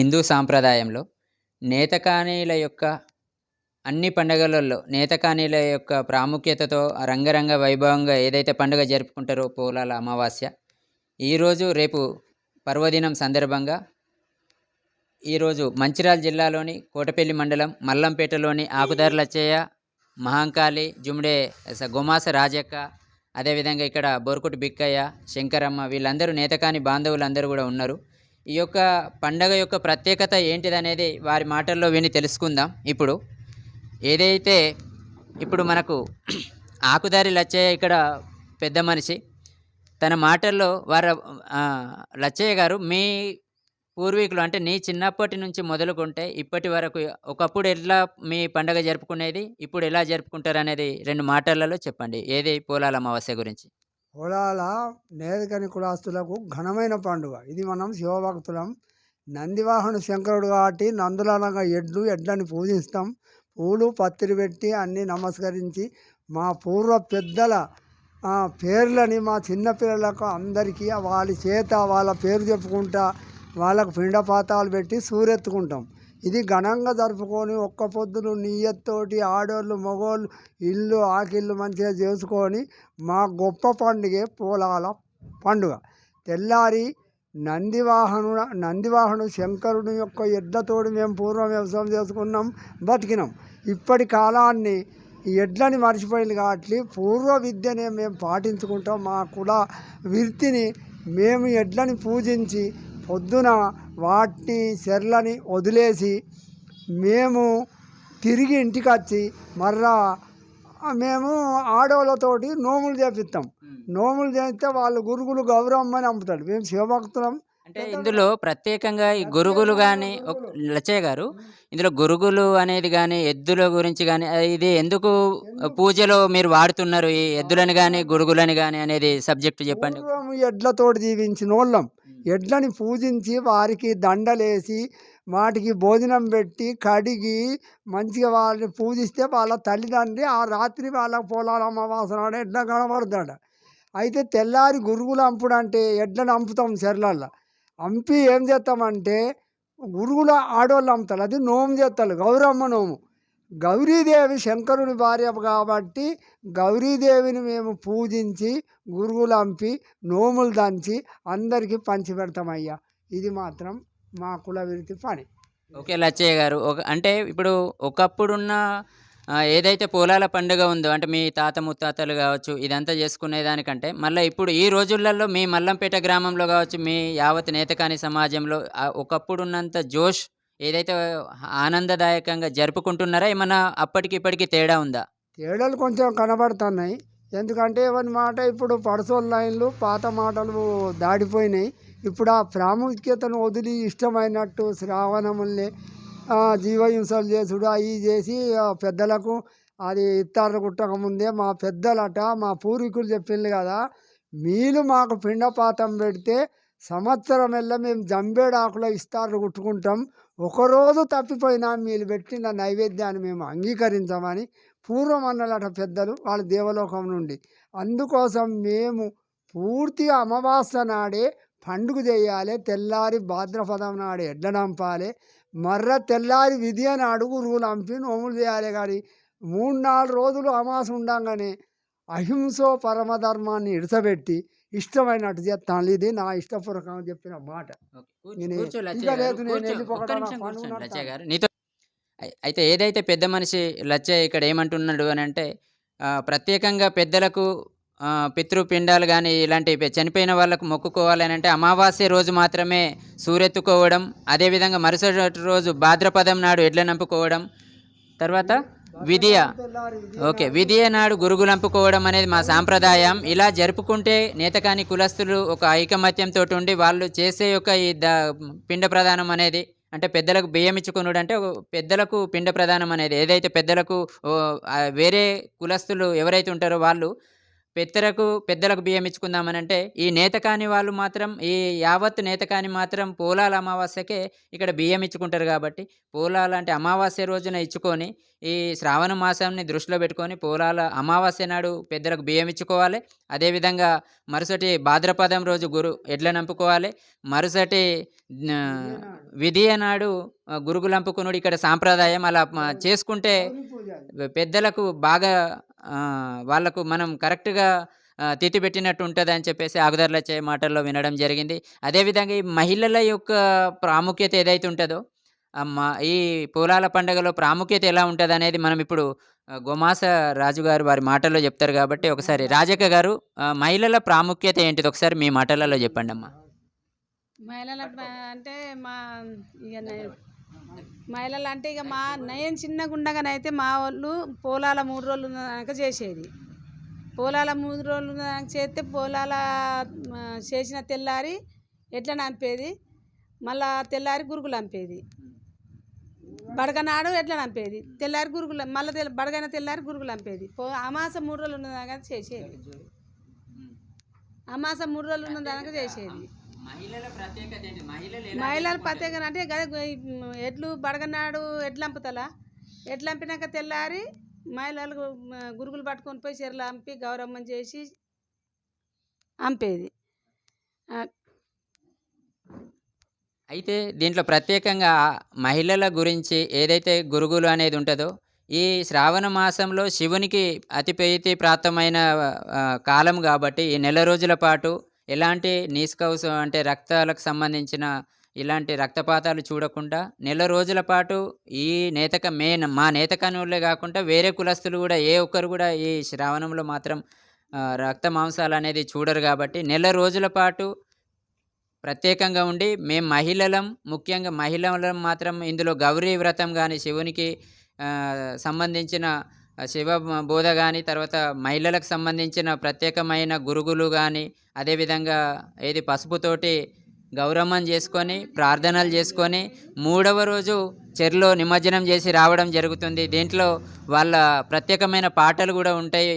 హిందూ సాంప్రదాయంలో నేతకానీల యొక్క అన్ని పండుగలలో నేతకానీల యొక్క ప్రాముఖ్యతతో రంగరంగ వైభవంగా ఏదైతే పండుగ జరుపుకుంటారో పోలాల అమావాస్య ఈరోజు రేపు పర్వదినం సందర్భంగా ఈరోజు మంచిర్యాల జిల్లాలోని కోటపల్లి మండలం మల్లంపేటలోని ఆకుదారి లచ్చయ్య మహంకాళి జుమ్డే స- రాజక్క అదేవిధంగా ఇక్కడ బొరుకుటి బిక్కయ్య శంకరమ్మ వీళ్ళందరూ నేతకాని బాంధవులందరూ కూడా ఉన్నారు. ఈ యొక్క పండగ యొక్క ప్రత్యేకత ఏంటిదనేది వారి మాటల్లో విని తెలుసుకుందాం. ఇప్పుడు ఏదైతే ఇప్పుడు మనకు ఆకుదారి లచ్చయ్య ఇక్కడ పెద్ద మనిషి తన మాటల్లో వారు లచ్చయ్య గారు మీ పూర్వీకులు అంటే నీ చిన్నప్పటి నుంచి మొదలుకుంటే ఇప్పటి వరకు ఒకప్పుడు ఎట్లా మీ పండగ జరుపుకునేది ఇప్పుడు ఎలా జరుపుకుంటారు అనేది రెండు మాటలలో చెప్పండి. ఏది పోలాల అమావాస్య గురించి? పొలాల నేదకని కులాస్తులకు ఘనమైన పండుగ. ఇది మనం శివభక్తులం నందివాహన శంకరుడు కాబట్టి నందులనగా ఎడ్లు ఎడ్లని పూజిస్తాం. పూలు పత్తిరి పెట్టి అన్నీ నమస్కరించి మా పూర్వ పెద్దల పేర్లని మా చిన్నపిల్లలకు అందరికీ వాళ్ళ చేత వాళ్ళ పేరు చెప్పుకుంటా వాళ్ళకు పిండపాతాలు పెట్టి సూరెత్తుకుంటాం. ఇది ఘనంగా జరుపుకొని ఒక్క పొద్దులు నీయత్తోటి ఆడోళ్ళు మగోళ్ళు ఇల్లు ఆకిళ్ళు మంచిగా చేసుకొని మా గొప్ప పండుగే పూలాల పండుగ. తెల్లారి నందివాహను నందివాహను శంకరుని యొక్క ఎడ్లతోటి మేము పూర్వం వ్యవసాయం చేసుకున్నాం బతికినాం. ఇప్పటి కాలాన్ని ఈ ఎడ్లని మర్చిపోయింది కాబట్టి పూర్వ విద్యనే మేము పాటించుకుంటాం. మా కుల వృత్తిని మేము ఎడ్లని పూజించి పొద్దున వాటిని చెర్లని వదిలేసి మేము తిరిగి ఇంటికి వచ్చి మర్రా మేము ఆడవాళ్ళతోటి నోములు చేపిస్తాం నోములు చేస్తే వాళ్ళు గురుగులు గౌరవమ్మని అమ్ముతాడు మేము శివభక్తులం. అంటే ఇందులో ప్రత్యేకంగా ఈ గురుగులు కానీ లచ్చయ్య గారు ఇందులో గురుగులు అనేది కానీ ఎద్దుల గురించి కానీ ఇది ఎందుకు పూజలో మీరు వాడుతున్నారు? ఈ ఎద్దులని కానీ గురుగులని కానీ అనేది సబ్జెక్ట్ చెప్పండి. ఎడ్లతోటి జీవించిన వాళ్ళం. ఎడ్లని పూజించి వారికి దండలేసి వాటికి భోజనం పెట్టి కడిగి మంచిగా వాళ్ళని పూజిస్తే వాళ్ళ తల్లిదండ్రి ఆ రాత్రి వాళ్ళ పొలాల అమావాసన ఎడ్ల కనబడతాడు. అయితే తెల్లారి గురుగులు అంపుడు అంటే ఎడ్లను అంపుతాం చెర్లల్లో. అంపి ఏం చేస్తామంటే గురుగుల ఆడవాళ్ళు అమ్ముతారు అది నోము చేస్తారు. గౌరమ్మ నోము. గౌరీదేవి శంకరుని భార్య కాబట్టి గౌరీదేవిని మేము పూజించి గురుగులు అంపి నోములు దంచి అందరికీ పంచిపెడతామయ్యా. ఇది మాత్రం మా కుల పని. ఓకే లచ్చయ్య గారు. ఒక అంటే ఇప్పుడు ఒకప్పుడున్న ఏదైతే పొలాల పండుగ ఉందో అంటే మీ తాత ముత్తాతలు కావచ్చు ఇదంతా చేసుకునే దానికంటే మళ్ళీ ఇప్పుడు ఈ రోజులలో మీ మల్లంపేట గ్రామంలో కావచ్చు మీ యావత్ నేతకాని సమాజంలో ఒకప్పుడున్నంత జోష్ ఏదైతే ఆనందదాయకంగా జరుపుకుంటున్నారా ఏమన్నా అప్పటికి ఇప్పటికి తేడా ఉందా? తేడాలు కొంచెం కనబడుతున్నాయి. ఎందుకంటే ఇవన్నీ మాట ఇప్పుడు పడసోల్ లైన్లు పాత మాటలు దాడిపోయినాయి. ఇప్పుడు ఆ ప్రాముఖ్యతను వదిలి ఇష్టమైనట్టు శ్రావణముల్ని జీవహింసలు చేసుడు అవి చేసి పెద్దలకు అది ఇత్తారు కుట్టక ముందే మా పెద్దలట మా పూర్వీకులు చెప్పింది కదా మీరు మాకు పిండపాతం పెడితే సంవత్సరం వెళ్ళ మేము జంబేడాకులో ఇస్తారు కుట్టుకుంటాం ఒకరోజు తప్పిపోయినా మీరు పెట్టిన నైవేద్యాన్ని మేము అంగీకరించమని పూర్వం పెద్దలు వాళ్ళ దేవలోకం నుండి. అందుకోసం మేము పూర్తిగా అమావాస్య నాడే పండుగ చేయాలి. తెల్లారి భాద్రపదం నాడే ఎడ్లనంపాలి మర్ర తెల్లారి విధి అని అడుగు రూలు అంపి నోములు చేయాలి కానీ మూడు నాలుగు రోజులు అమాస ఉండంగానే అహింసో పరమధర్మాన్ని ఇడసబెట్టి ఇష్టమైనట్టు చేస్తాను. ఇది నా ఇష్టపూర్వకంగా చెప్పిన మాట. నేను అయితే ఏదైతే పెద్ద మనిషి లచ్చయ్య ఇక్కడ ఏమంటున్నాడు అని అంటే ప్రత్యేకంగా పెద్దలకు పితృపిండాలు కానీ ఇలాంటి చనిపోయిన వాళ్ళకు మొక్కుకోవాలి అని అంటే అమావాస్య రోజు మాత్రమే సూరెత్తుకోవడం అదేవిధంగా మరుసటి రోజు భాద్రపదం నాడు ఎడ్ల నంపుకోవడం తర్వాత విధియ. ఓకే విధియ నాడు గురుగులంపుకోవడం అనేది మా సాంప్రదాయం. ఇలా జరుపుకుంటే నేతకాని కులస్తులు ఒక ఐకమత్యంతో ఉండి వాళ్ళు చేసే యొక్క ఈ ద పిండ ప్రదానం అనేది అంటే పెద్దలకు బియ్యం ఇచ్చుకునుడు అంటే పెద్దలకు పిండ ప్రదానం అనేది. ఏదైతే పెద్దలకు వేరే కులస్తులు ఎవరైతే ఉంటారో వాళ్ళు పెద్దలకు పెద్దలకు బియ్యం ఇచ్చుకుందామని అంటే ఈ నేత కాని వాళ్ళు మాత్రం ఈ యావత్ నేత కాని మాత్రం పోలాల అమావాస్యకే ఇక్కడ బియ్యం ఇచ్చుకుంటారు కాబట్టి పోలాల అంటే అమావాస్య రోజున ఇచ్చుకొని ఈ శ్రావణ మాసాన్ని దృష్టిలో పెట్టుకొని పోలాల అమావాస్య నాడు పెద్దలకు బియ్యం ఇచ్చుకోవాలి అదేవిధంగా మరుసటి భాద్రపదం రోజు గురు ఎడ్ల నంపుకోవాలి మరుసటి విధియ నాడు గురుగులంపుకునుడు ఇక్కడ సాంప్రదాయం అలా చేసుకుంటే. పెద్దలకు బాగా వాళ్ళకు వాళ్ళకు మనం కరెక్ట్గా తిట్టి పెట్టినట్టు ఉంటుంది అని చెప్పేసి ఆగుదర్ల చే మాటల్లో వినడం జరిగింది. అదేవిధంగా ఈ మహిళల యొక్క ప్రాముఖ్యత ఏదైతే ఉంటుందో ఈ పొలాల పండుగలో ప్రాముఖ్యత ఎలా ఉంటుంది అనేది మనం ఇప్పుడు గోమాస రాజు గారు వారి మాటల్లో చెప్తారు కాబట్టి ఒకసారి రాజక్క గారు మహిళల ప్రాముఖ్యత ఏంటిది? ఒకసారి మీ మాటలలో చెప్పండి అమ్మా మహిళల అంటే మా ఇక మహిళలు అంటే ఇక మా నయం చిన్నగా ఉండగానైతే మా వాళ్ళు పోలాల మూడు రోజులు ఉన్నాక చేసేది. పోలాల మూడు రోజులు ఉన్నాక చేస్తే పోలాల చేసిన తెల్లారి ఎట్లా నంపేది? మళ్ళా తెల్లారి గురుగులు నంపేది. బడగనాడు ఎట్లా నంపేది? తెల్లారి గురుగులు మళ్ళీ తెల్ల బడగైన తెల్లారి గురుగులు నంపేది. పో అమాస మూడు రోజులు ఉన్నదాకా చేసేది. అమాస మూడు రోజులు ఉన్నదాకా చేసేది. మహిళల ప్రత్యేకత ఏంటి? మహిళలు మహిళల ప్రత్యేకత అంటే ఎడ్లు బడగనాడు ఎడ్లు అంపుతలా? ఎడ్లు అంపినాక తెల్లారి మహిళలు గురుగులు పట్టుకొని పోయి చీరలు అంపి గౌరమ్మని చేసి అంపేది. అయితే దీంట్లో ప్రత్యేకంగా మహిళల గురించి ఏదైతే గురుగులు అనేది ఉంటుందో ఈ శ్రావణ మాసంలో శివునికి అతి ప్రీతి ప్రాప్తమైన కాలం కాబట్టి ఈ నెల రోజుల పాటు ఎలాంటి నీసుకవసం అంటే రక్తాలకు సంబంధించిన ఇలాంటి రక్తపాతాలు చూడకుండా నెల రోజుల పాటు ఈ నేతక మెయిన్ మా నేతకనులే కాకుండా వేరే కులస్తులు కూడా ఏ ఒక్కరు కూడా ఈ శ్రావణంలో మాత్రం రక్త మాంసాలు అనేది చూడరు కాబట్టి నెల రోజుల పాటు ప్రత్యేకంగా ఉండి మేము మహిళలం ముఖ్యంగా మహిళలం మాత్రం ఇందులో గౌరీ వ్రతం కానీ శివునికి సంబంధించిన శివ బోధ కానీ తర్వాత మహిళలకు సంబంధించిన ప్రత్యేకమైన గురుగులు కానీ అదేవిధంగా ఏది పసుపుతోటి గౌరమ్మం చేసుకొని ప్రార్థనలు చేసుకొని మూడవ రోజు చెరులో నిమజ్జనం చేసి రావడం జరుగుతుంది. దీంట్లో వాళ్ళ ప్రత్యేకమైన పాటలు కూడా ఉంటాయి.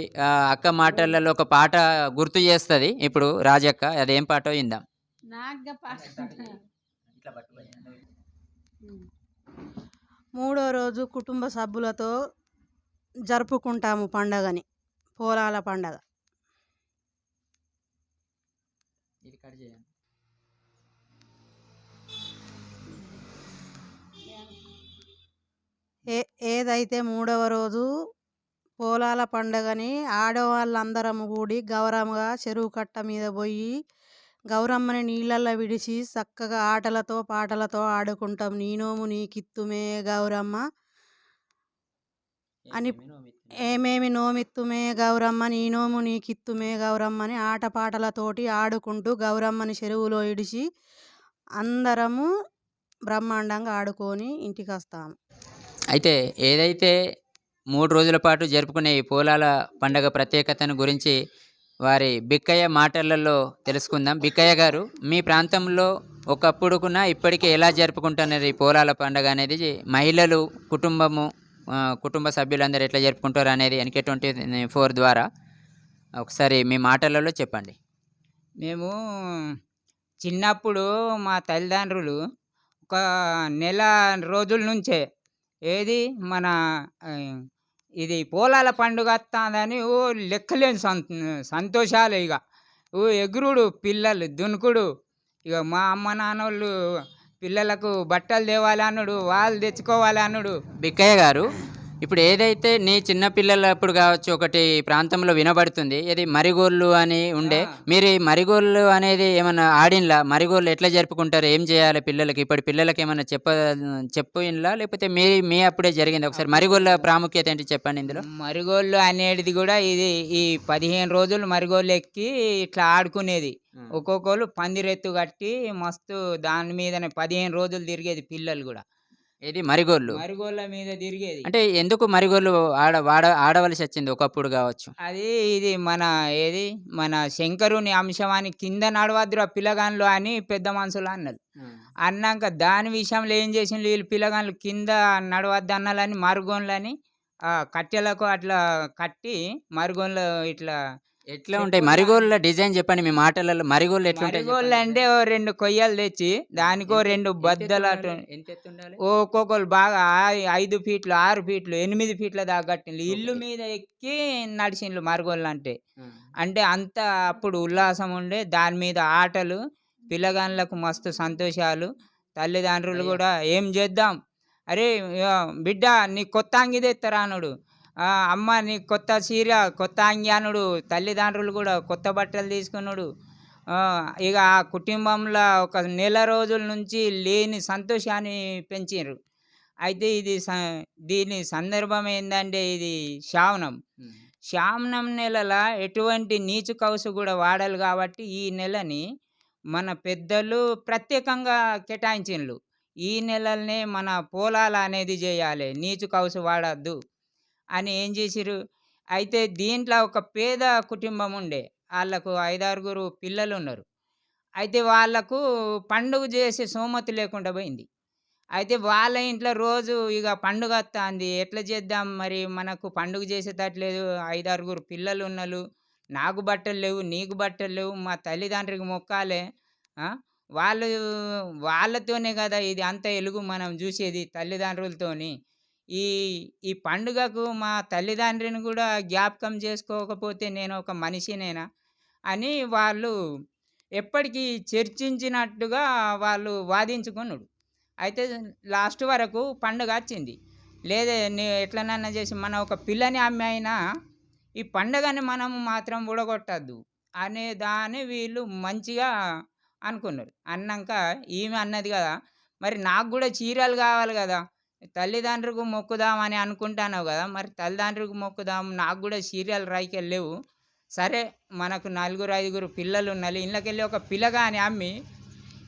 అక్క మాటలలో ఒక పాట గుర్తు చేస్తుంది. ఇప్పుడు రాజక్క అదేం పాటో ఇందాం నాగ్గా పాట. మూడో రోజు కుటుంబ సభ్యులతో జరుపుకుంటాము పండగని పోలాల పండగ. ఏ ఏదైతే మూడవ రోజు పోలాల పండగని ఆడవాళ్ళందరం కూడి గౌరమ్మగా చెరువు కట్ట మీద పోయి గౌరమ్మని నీళ్ళల్లో విడిచి చక్కగా ఆటలతో పాటలతో ఆడుకుంటాం. నీనోము నీకిత్తుమే గౌరమ్మ. అని ఏమేమి నోమిత్తుమే గౌరమ్మ నీ నోము నీకిత్తుమే గౌరమ్మ అని ఆటపాటలతోటి ఆడుకుంటూ గౌరమ్మని చెరువులో ఇడిచి అందరము బ్రహ్మాండంగా ఆడుకొని ఇంటికి వస్తాము అయితే ఏదైతే మూడు రోజుల పాటు జరుపుకునే ఈ పోలాల పండగ ప్రత్యేకతను గురించి వారి బిక్కయ్య మాటలలో తెలుసుకుందాం. బిక్కయ్య గారు మీ ప్రాంతంలో ఒకప్పుడుకున్న ఇప్పటికీ ఎలా జరుపుకుంటున్నారు ఈ పోలాల పండగ అనేది? మహిళలు కుటుంబము కుటుంబ సభ్యులందరూ ఎట్లా జరుపుకుంటారు అనేది ఎన్కే ట్వంటీ ఫోర్ ద్వారా ఒకసారి మీ మాటలలో చెప్పండి. మేము చిన్నప్పుడు మా తల్లిదండ్రులు ఒక నెల రోజుల నుంచే ఏది మన ఇది పోలాల పండుగ వస్తుందని ఓ లెక్కలేని సంత సంతోషాలు ఇక ఓ ఎగురుడు పిల్లలు దునుకుడు ఇక మా అమ్మ నాన్నోళ్ళు పిల్లలకు బట్టలు తేవాలన్నాడు వాళ్ళు తెచ్చుకోవాలన్నాడు. బిక్కయ్య గారు ఇప్పుడు ఏదైతే నీ చిన్న పిల్లలప్పుడు కావచ్చు ఒకటి ప్రాంతంలో వినబడుతుంది ఇది మరిగోళ్ళు అని ఉండే. మీరు ఈ మరిగోళ్ళు అనేది ఏమన్నా ఆడిన్లా మరిగోళ్ళు ఎట్లా జరుపుకుంటారు? ఏం చేయాలి పిల్లలకి? ఇప్పటి పిల్లలకి ఏమన్నా చెప్ప చెప్పిన్లా లేకపోతే మీ మీ అప్పుడే జరిగింది? ఒకసారి మరిగోళ్ళ ప్రాముఖ్యత ఏంటి చెప్పండి ఇందులో? మరిగోళ్ళు అనేది కూడా ఇది ఈ పదిహేను రోజులు మరిగోళ్ళు ఎక్కి ఇట్లా ఆడుకునేది. ఒక్కొక్కరు పందిరెత్తు కట్టి మస్తు దాని మీదనే పదిహేను రోజులు తిరిగేది పిల్లలు కూడా. ఇది మరిగోళ్ళు. మరిగోళ్ళ మీద తిరిగేది. అంటే ఎందుకు మరిగోళ్ళు ఆడ వాడ ఆడవలసి వచ్చింది ఒకప్పుడు కావచ్చు? అది ఇది మన ఏది? మన శంకరుని అంశమాని కింద నడవద్దురా పిల్లగాన్లు అని పెద్ద మనుషులు అన్నారు అన్నాక దాని విషయంలో ఏం చేసిండ్రు వీళ్ళు పిల్లగాన్లు కింద నడవద్దు అన్నాలని మరుగోన్లని ఆ కట్టెలకు అట్లా కట్టి మరుగోన్లు ఇట్లా ఎట్లా ఉంటాయి? మరిగోళ్ళ డిజైన్ చెప్పండి మీ మాటలలో మరిగోళ్ళు ఎట్లా ఉంటాయి మరిగోళ్ళు అంటే ఓ రెండు కొయ్యలు తెచ్చి దానికో రెండు బద్దలు అటు ఒక్కొక్కరు బాగా ఐదు ఫీట్లు ఆరు ఫీట్లు ఎనిమిది ఫీట్ల దాకా కట్టిండ్రు ఇల్లు మీద ఎక్కి నడిచిండ్రు మరగోళ్ళు అంటే. అంటే అంత అప్పుడు ఉల్లాసం ఉండే దాని మీద ఆటలు పిల్లగాళ్ళకు మస్తు సంతోషాలు తల్లిదండ్రులు. కూడా ఏం చేద్దాం? అరే బిడ్డ నీ కొత్త అంగి "ఆ, అమ్మ నీ కొత్త చీర కొత్త అంగి అనుడు తల్లిదండ్రులు కూడా కొత్త బట్టలు తీసుకున్నాడు. ఇక ఆ కుటుంబంలో ఒక నెల రోజుల నుంచి లేని సంతోషాన్ని పెంచారు అయితే ఇది స- దీని సందర్భం ఏంటంటే ఇది శ్రావణం. శ్రావణం నెలల ఎటువంటి నీచు కౌసు కూడా వాడాలి కాబట్టి ఈ నెలని మన పెద్దలు ప్రత్యేకంగా కేటాయించిండ్రు ఈ నెలలనే మన పోలాల అనేది చేయాలి. నీచు కౌసు వాడద్దు. అని ఏం చేసిరు అయితే దీంట్లో ఒక పేద కుటుంబం ఉండే వాళ్ళకు ఐదారుగురు పిల్లలు ఉన్నారు అయితే వాళ్ళకు పండుగ చేసే సోమతి లేకుండా పోయింది. అయితే వాళ్ళ ఇంట్లో రోజు ఇక పండుగ వస్తుంది. ఎట్లా చేద్దాం మరి? మనకు పండుగ చేసేటట్లేదు. ఐదారుగురు పిల్లలు ఉన్నారు నాకు బట్టలు లేవు నీకు బట్టలు లేవు. మా తల్లిదండ్రికి మొక్కాలే. వాళ్ళు వాళ్ళతోనే కదా ఇది అంత ఎలుగు మనం చూసేది తల్లిదండ్రులతోని. ఈ ఈ పండుగకు మా తల్లిదండ్రిని కూడా జ్ఞాపకం చేసుకోకపోతే నేను ఒక మనిషినేనా? అని వాళ్ళు ఎప్పటికీ చర్చించినట్టుగా వాళ్ళు వాదించుకున్నాడు అయితే లాస్ట్ వరకు పండుగ వచ్చింది. లేదే నీ ఎట్లనన్నా చేసి మన ఒక పిల్లని అమ్మి అయినా ఈ పండుగని మనం మాత్రం ఊడగొట్టద్దు అనే దాన్ని వీళ్ళు మంచిగా అనుకున్నారు. అన్నాక ఈమె అన్నది కదా మరి నాకు కూడా చీరలు కావాలి కదా. తల్లిదండ్రులకు మొక్కుదామని అనుకుంటాను కదా మరి తల్లిదండ్రులకు మొక్కుదాం నాకు కూడా సీరియల్ రైకెళ్ళి లేవు. సరే మనకు నలుగురు ఐదుగురు పిల్లలు ఉన్నారు ఇళ్ళకెళ్ళి ఒక పిల్లగాని అమ్మి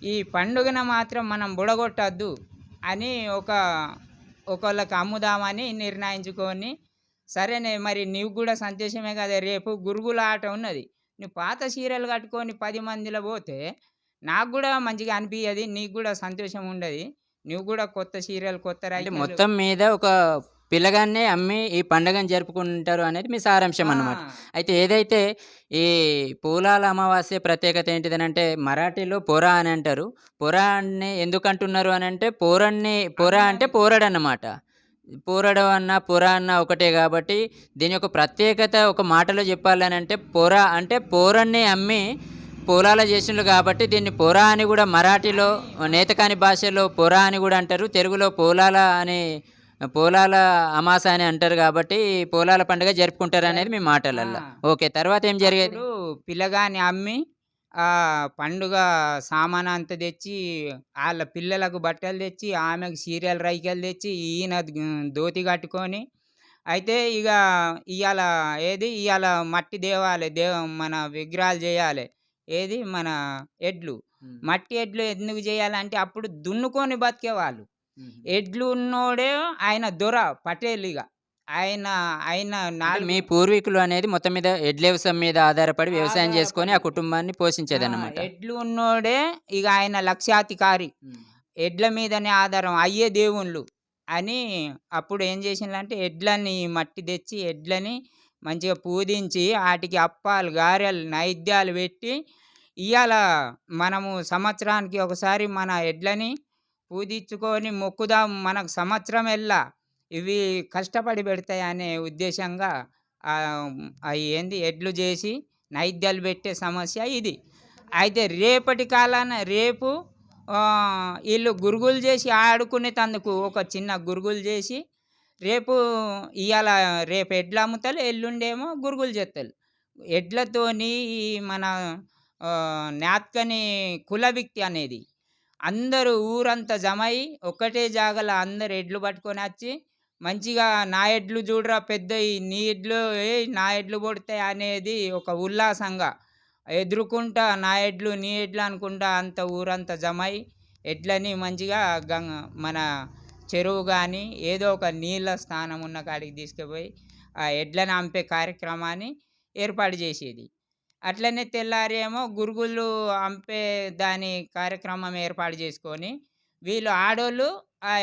ఈ పండుగన మాత్రం మనం బుడగొట్టద్దు అని ఒక ఒకళ్ళకి అమ్ముదామని నిర్ణయించుకొని సరేనే మరి నీవు కూడా సంతోషమే కదా రేపు గురుగుల ఆట ఉన్నది. నువ్వు పాత చీరలు కట్టుకొని పది మందిలో పోతే నాకు కూడా మంచిగా అనిపించదు నీకు కూడా సంతోషం ఉండదు. నువ్వు కూడా కొత్త చీరలు కొత్త అంటే మొత్తం మీద ఒక పిల్లగాన్నే అమ్మి ఈ పండుగను జరుపుకుంటారు అనేది మీ సారాంశం అన్నమాట. అయితే ఏదైతే ఈ పూలాల అమావాస్య ప్రత్యేకత ఏంటిదనంటే మరాఠీలో పొర అని అంటారు. పొర అని ఎందుకు అంటున్నారు అని అంటే పోరన్ని పొర అంటే పోరడు అన్నమాట పోరడు అన్న పొర అన్న ఒకటే కాబట్టి దీని యొక్క ప్రత్యేకత ఒక మాటలో చెప్పాలని అంటే పొర అంటే పోరన్ని అమ్మి పొలాల చేసిండ్రు కాబట్టి దీన్ని పొర అని కూడా మరాఠీలో నేతకాని భాషలో పొర అని కూడా అంటారు. తెలుగులో పోలాల అని పోలాల అమాస అని అంటారు కాబట్టి పోలాల పండుగ జరుపుకుంటారు అనేది మీ మాటలల్లో. ఓకే తర్వాత ఏం జరిగేది? పిల్లగాని అమ్మి ఆ పండుగ సామాన్ అంతా తెచ్చి వాళ్ళ పిల్లలకు బట్టలు తెచ్చి ఆమెకు సీరియల్ రైకలు తెచ్చి ఈయన ద- ధోతి కట్టుకొని అయితే ఇక ఇవాళ ఏది? ఇవాళ మట్టి దేవాలి దేవ మన విగ్రహాలు చేయాలి. ఏది? మన ఎడ్లు. మట్టి ఎడ్లు ఎందుకు చేయాలంటే అప్పుడు దున్నుకొని బతికేవాళ్ళు. ఎడ్లు ఉన్నోడే ఆయన దొర పటేల్ ఇక ఆయన ఆయన నాలుగు మీ పూర్వీకులు అనేది మొత్తం మీద ఎడ్ల వ్యవసాయం మీద ఆధారపడి వ్యవసాయం చేసుకొని ఆ. కుటుంబాన్ని పోషించేది అనమాట ఎడ్లు ఉన్నోడే ఇక ఆయన లక్ష్యాధికారి. ఎడ్ల మీదనే ఆధారం. అయ్యే దేవుళ్ళు అని అప్పుడు ఏం చేసిందంటే ఎడ్లని మట్టి తెచ్చి ఎడ్లని మంచిగా పూజించి వాటికి అప్పాలు గారెలు నైద్యాలు పెట్టి ఇవాళ మనము సంవత్సరానికి ఒకసారి మన ఎడ్లని పూజించుకొని మొక్కుదాం. మనకు సంవత్సరం ఎల్లా. ఇవి కష్టపడి పెడతాయి అనే ఉద్దేశంగా అవి ఏంది? ఎడ్లు చేసి నైద్యాలు పెట్టే సమస్య ఇది. అయితే రేపటి కాలాన రేపు వీళ్ళు గురుగులు చేసి ఆడుకునే తందుకు ఒక చిన్న గురుగులు చేసి రేపు ఇవాళ రేపు ఎడ్లు అమ్ముతారు ఎల్లుండేమో గురుగులు చేస్తారు ఎడ్లతోని ఈ మన ఆ, నాత్కని కుల వ్యక్తి అనేది. అందరూ ఊరంతా జమై ఒకటే జాగల అందరు ఎడ్లు పట్టుకొని వచ్చి మంచిగా నా ఎడ్లు చూడరా పెద్ద నీ ఎడ్లు ఏ నా ఎడ్లు పడతాయి అనేది ఒక ఉల్లాసంగా ఎదురుకుంటా నా ఎడ్లు నీ ఎడ్లు అనుకుంటా అంత ఊరంతా జమై ఎడ్లని మంచిగా గంగ మన చెరువు కానీ ఏదో ఒక నీళ్ళ స్థానం ఉన్న కాడికి తీసుకుపోయి ఆ ఎడ్లని అంపే కార్యక్రమాన్ని ఏర్పాటు చేసేది. అట్లనే తెల్లారి ఏమో గురుగులు అంపే దాని కార్యక్రమం ఏర్పాటు చేసుకొని వీళ్ళు ఆడోళ్ళు ఆ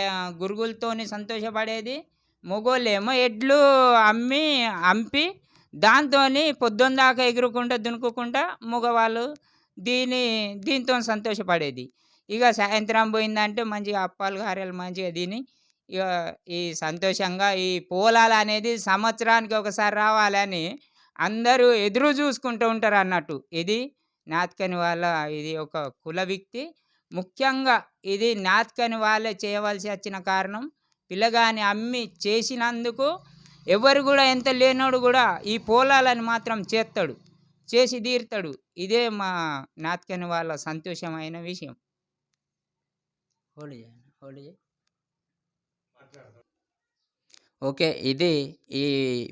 గురుగులతోని సంతోషపడేది మగోళ్ళు ఏమో ఎడ్లు అమ్మి అంపి దాంతోని పొద్దున్న దాకా ఎగురుకుంటా దునుకుకుంటా మగవాళ్ళు దీని దీంతో సంతోషపడేది. ఇక సాయంత్రం పోయిందంటే మంచిగా అప్పాలు గారెలు మంచిగా తిని ఇక ఈ సంతోషంగా ఈ పోలాలు అనేది సంవత్సరానికి ఒకసారి రావాలని అందరూ ఎదురు చూసుకుంటూ ఉంటారు అన్నట్టు. ఇది నాత్కని వాళ్ళ ఇది ఒక కుల వ్యక్తి. ముఖ్యంగా ఇది నాత్కని వాళ్ళే చేయవలసి వచ్చిన కారణం. పిల్లగాని అమ్మి చేసినందుకు ఎవరు కూడా ఎంత లేనోడు కూడా ఈ పోలాలని మాత్రం చేస్తాడు చేసి తీరుతాడు. ఇదే మా నాత్కని వాళ్ళ సంతోషమైన విషయం. హోల్డ్ చేయండి హోల్డ్ చేయి ఓకే ఇది ఈ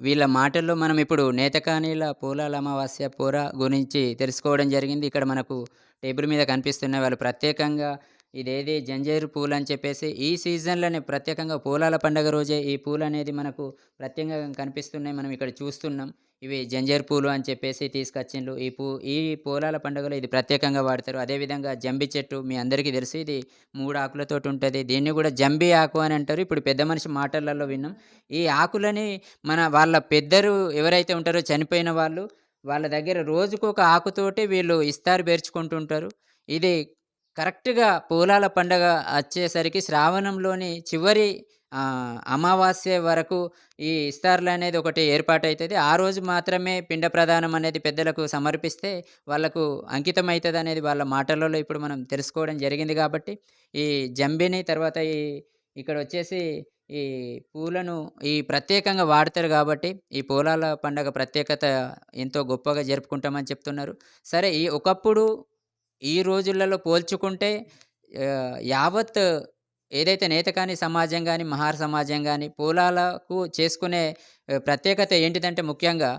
వీళ్ళ మాటల్లో మనం ఇప్పుడు నేతకానీల పూలాల అమావాస్య పూర గురించి తెలుసుకోవడం జరిగింది. ఇక్కడ మనకు టేబుల్ మీద కనిపిస్తున్నాయి వాళ్ళు ప్రత్యేకంగా ఇదేది జంజేరు పూలు అని చెప్పేసి ఈ సీజన్లోనే ప్రత్యేకంగా పూలాల పండగ రోజే ఈ పూలు అనేది మనకు ప్రత్యేకంగా కనిపిస్తున్నాయి. మనం ఇక్కడ చూస్తున్నాం. ఇవి జంజర్ పూలు అని చెప్పేసి తీసుకొచ్చిండ్రు. ఈ పూ ఈ పూలాల పండుగలో ఇది ప్రత్యేకంగా వాడతారు. అదేవిధంగా జంబి చెట్టు మీ అందరికీ తెలుసు. ఇది మూడు ఆకులతోటి ఉంటుంది. దీన్ని కూడా జంబి ఆకు అని అంటారు. ఇప్పుడు పెద్ద మనిషి మాటలలో విన్నాం. ఈ ఆకులని మన వాళ్ళ పెద్దరు ఎవరైతే ఉంటారో చనిపోయిన వాళ్ళు వాళ్ళ దగ్గర రోజుకు ఒక ఆకుతోటి వీళ్ళు ఇస్తారు పేర్చుకుంటుంటారు. ఇది కరెక్ట్గా పూలాల పండగ వచ్చేసరికి శ్రావణంలోని చివరి అమావాస్య వరకు ఈ ఇస్తార్లు అనేది ఒకటి ఏర్పాటవుతుంది ఆ రోజు మాత్రమే పిండ ప్రదానం అనేది పెద్దలకు సమర్పిస్తే వాళ్ళకు అంకితం అవుతుంది అనేది వాళ్ళ మాటలలో ఇప్పుడు మనం తెలుసుకోవడం జరిగింది కాబట్టి ఈ జంబిని తర్వాత ఈ ఇక్కడ వచ్చేసి ఈ పూలను ఈ ప్రత్యేకంగా వాడతారు కాబట్టి ఈ పూలాల పండగ ప్రత్యేకత ఎంతో గొప్పగా జరుపుకుంటామని చెప్తున్నారు. సరే ఈ ఒకప్పుడు ఈ రోజులలో పోల్చుకుంటే యావత్ ఏదైతే నేతకాని సమాజం కానీ మహార సమాజం కానీ పూలాలకు చేసుకునే ప్రత్యేకత ఏంటిదంటే ముఖ్యంగా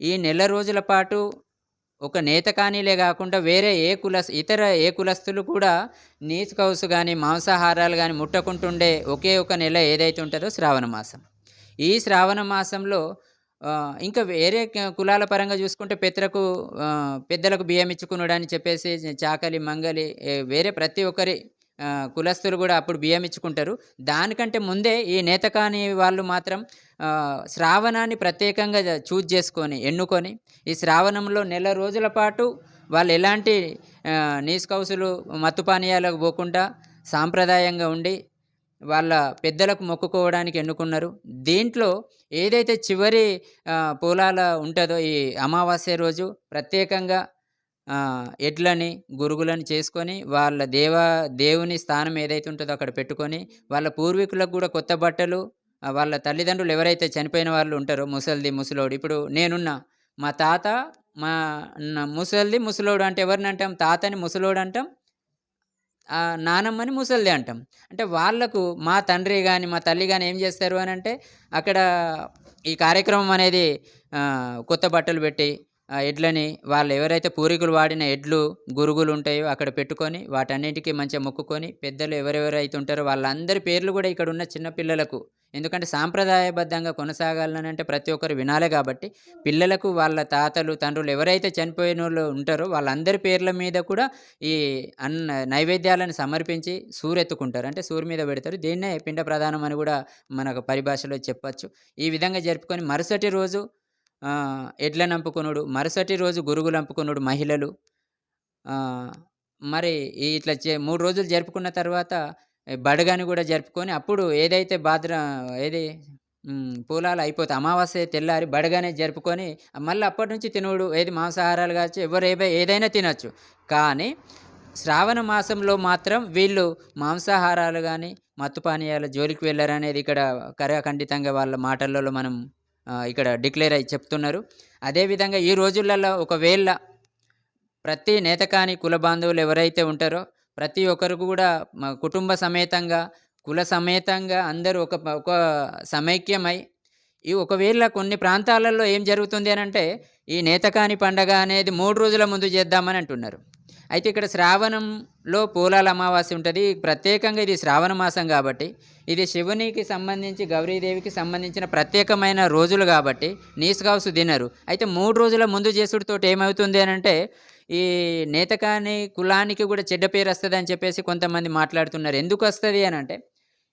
ఈ నెల రోజుల పాటు ఒక నేతకానీలే కాకుండా వేరే ఏ కుల ఇతర ఏ కులస్తులు కూడా నీచు కౌసు కానీ మాంసాహారాలు కానీ ముట్టకుంటుండే ఒకే ఒక నెల ఏదైతే ఉంటుందో శ్రావణ మాసం. ఈ శ్రావణ మాసంలో ఇంకా వేరే కులాల పరంగా చూసుకుంటే పెద్దలకు పెద్దలకు బియ్యం ఇచ్చుకున్నాడు అని చెప్పేసి చాకలి మంగలి వేరే ప్రతి ఒక్కరి కులస్తులు కూడా అప్పుడు బియ్యం ఇచ్చుకుంటారు. దానికంటే ముందే ఈ నేతకాని వాళ్ళు మాత్రం శ్రావణాన్ని ప్రత్యేకంగా చూజ్ చేసుకొని ఎన్నుకొని ఈ శ్రావణంలో నెల రోజుల పాటు వాళ్ళు ఎలాంటి నీసుకౌసులు కౌసులు మత్తు పానీయాలకు పోకుండా సాంప్రదాయంగా ఉండి వాళ్ళ పెద్దలకు మొక్కుకోవడానికి ఎన్నుకున్నారు. దీంట్లో ఏదైతే చివరి పూలాల ఉంటుందో ఈ అమావాస్య రోజు ప్రత్యేకంగా ఎడ్లని గురుగులని చేసుకొని వాళ్ళ దేవ దేవుని స్థానం ఏదైతే ఉంటుందో అక్కడ పెట్టుకొని వాళ్ళ పూర్వీకులకు కూడా కొత్త బట్టలు వాళ్ళ తల్లిదండ్రులు ఎవరైతే చనిపోయిన వాళ్ళు ఉంటారో ముసలిది ముసలోడు. ఇప్పుడు నేనున్నా మా తాత మా ముసలిది ముసలోడు అంటే ఎవరిని అంటాం? తాతని ముసలోడు అంటాం? నానమ్మని ముసలిది అంటాం. అంటే వాళ్ళకు మా తండ్రి కానీ మా తల్లి కానీ ఏం చేస్తారు అని అంటే అక్కడ ఈ కార్యక్రమం అనేది కొత్త బట్టలు పెట్టి ఎడ్లని వాళ్ళు ఎవరైతే పూర్వీకులు వాడిన ఎడ్లు గురుగులు ఉంటాయో అక్కడ పెట్టుకొని వాటన్నిటికీ మంచిగా మొక్కుకొని పెద్దలు ఎవరెవరైతే ఉంటారో వాళ్ళందరి పేర్లు కూడా ఇక్కడ ఉన్న చిన్న పిల్లలకు. ఎందుకంటే సాంప్రదాయబద్ధంగా కొనసాగాలని అంటే ప్రతి ఒక్కరు వినాలే కాబట్టి పిల్లలకు వాళ్ళ తాతలు తండ్రులు ఎవరైతే చనిపోయిన వాళ్ళు ఉంటారో వాళ్ళందరి పేర్ల మీద కూడా ఈ అన్న నైవేద్యాలను సమర్పించి సూరెత్తుకుంటారు. అంటే సూర్యు మీద పెడతారు. దీన్నే పిండ ప్రధానం అని కూడా మనకు పరిభాషలో చెప్పచ్చు. ఈ విధంగా జరుపుకొని మరుసటి రోజు ఆ, ఎడ్ల మరుసటి రోజు గురుగులు నంపుకొనుడు మహిళలు. మరి ఇట్లా చే- మూడు రోజులు జరుపుకున్న తర్వాత బడగాని బడగని కూడా జరుపుకొని అప్పుడు ఏదైతే భాద్ర ఏది పూలాలు అయిపోతే అమావాస్య తెల్లారి బడగానే జరుపుకొని మళ్ళీ అప్పటి నుంచి తినుడు ఏది మాంసాహారాలు కావచ్చు ఎవరు ఏదైనా తినచ్చు. కానీ శ్రావణ మాసంలో మాత్రం వీళ్ళు మాంసాహారాలు కానీ మత్తు పానీయాల జోలికి వెళ్ళారనేది ఇక్కడ కరాఖండితంగా వాళ్ళ మాటలలో మనం ఇక్కడ డిక్లేర్ అయి చెప్తున్నారు. అదేవిధంగా ఈ రోజులలో ఒకవేళ ప్రతి నేతకాని కుల బాంధవులు ఎవరైతే ఉంటారో ప్రతి ఒక్కరు కూడా మా కుటుంబ సమేతంగా కుల సమేతంగా అందరూ ఒక ఒక సమైక్యమై ఈ ఒకవేళ కొన్ని ప్రాంతాలలో ఏం జరుగుతుంది అని అంటే ఈ నేతకాని పండగ అనేది మూడు రోజుల ముందు చేద్దామని అంటున్నారు. అయితే ఇక్కడ శ్రావణంలో పూలాల అమావాస్య ఉంటుంది. ప్రత్యేకంగా ఇది శ్రావణ మాసం కాబట్టి ఇది శివునికి సంబంధించి గౌరీదేవికి సంబంధించిన ప్రత్యేకమైన రోజులు కాబట్టి నీసుకావుసు తినరు అయితే మూడు రోజుల ముందు చేసుడితో ఏమవుతుంది అని అంటే ఈ నేతకాని కులానికి కూడా చెడ్డ పేరు వస్తుంది అని చెప్పేసి కొంతమంది మాట్లాడుతున్నారు. ఎందుకు వస్తుంది అని అంటే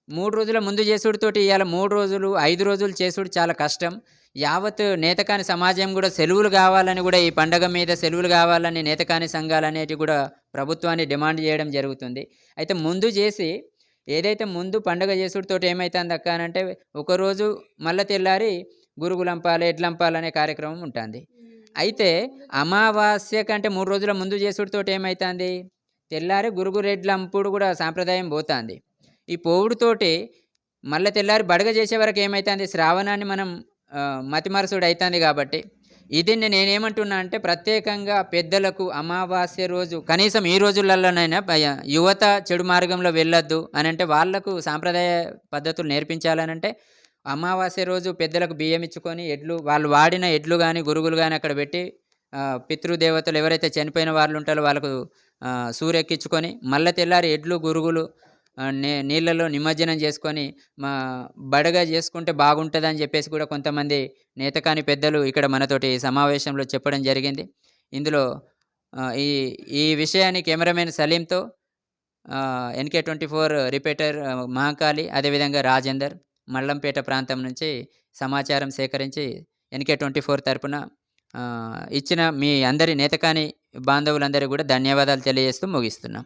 మూడు రోజుల ముందు చేసుడితోటి ఇవాళ మూడు రోజులు ఐదు రోజులు చేసుడు చాలా కష్టం. యావత్ నేతకాని సమాజం కూడా సెలవులు కావాలని కూడా ఈ పండగ మీద సెలవులు కావాలని నేతకాని సంఘాలు అనేటివి కూడా ప్రభుత్వాన్ని డిమాండ్ చేయడం జరుగుతుంది. అయితే ముందు చేసి ఏదైతే ముందు పండగ చేసుడితోటి ఏమవుతుంది అక్క అని అంటే ఒకరోజు మళ్ళీ తెల్లారి గురుగులంపాలి ఎడ్లంపాలి అనే కార్యక్రమం ఉంటుంది. అయితే అమావాస్య కంటే మూడు రోజుల ముందు చేసుడితోటి ఏమవుతుంది తెల్లారి గురుగురెడ్లంపుడు కూడా సాంప్రదాయం పోతుంది. ఈ పోవుడుతోటి మళ్ళీ తెల్లారి బడగ చేసే వరకు ఏమవుతుంది శ్రావణాన్ని మనం మతిమరుసుడు అవుతుంది కాబట్టి. ఇది నేనేమంటున్నా అంటే ప్రత్యేకంగా పెద్దలకు అమావాస్య రోజు కనీసం ఈ రోజులలోనైనా యువత చెడు మార్గంలో వెళ్ళొద్దు అని అంటే వాళ్ళకు సాంప్రదాయ పద్ధతులు నేర్పించాలని అంటే అమావాస్య రోజు పెద్దలకు బియ్యం ఇచ్చుకొని ఎడ్లు వాళ్ళు వాడిన ఎడ్లు కానీ గురుగులు కానీ అక్కడ పెట్టి పితృదేవతలు ఎవరైతే చనిపోయిన వాళ్ళు ఉంటారో వాళ్ళకు ఆ, సూరెక్కించుకొని మళ్ళీ తెల్లారి ఎడ్లు గురుగులు నీళ్ళలో నిమజ్జనం చేసుకొని మా బడగా చేసుకుంటే బాగుంటుందని చెప్పేసి కూడా కొంతమంది నేతకాని పెద్దలు ఇక్కడ మనతోటి సమావేశంలో చెప్పడం జరిగింది. ఇందులో ఈ ఈ విషయాన్ని cameraman సలీంతో NK twenty four reporter Mahakali అదేవిధంగా రాజేందర్ మల్లంపేట ప్రాంతం నుంచి సమాచారం సేకరించి ఎన్కే ట్వంటీ ఫోర్ తరపున ఇచ్చిన మీ అందరి నేతకాని బాంధవులందరికీ కూడా ధన్యవాదాలు తెలియజేస్తూ ముగిస్తున్నాం.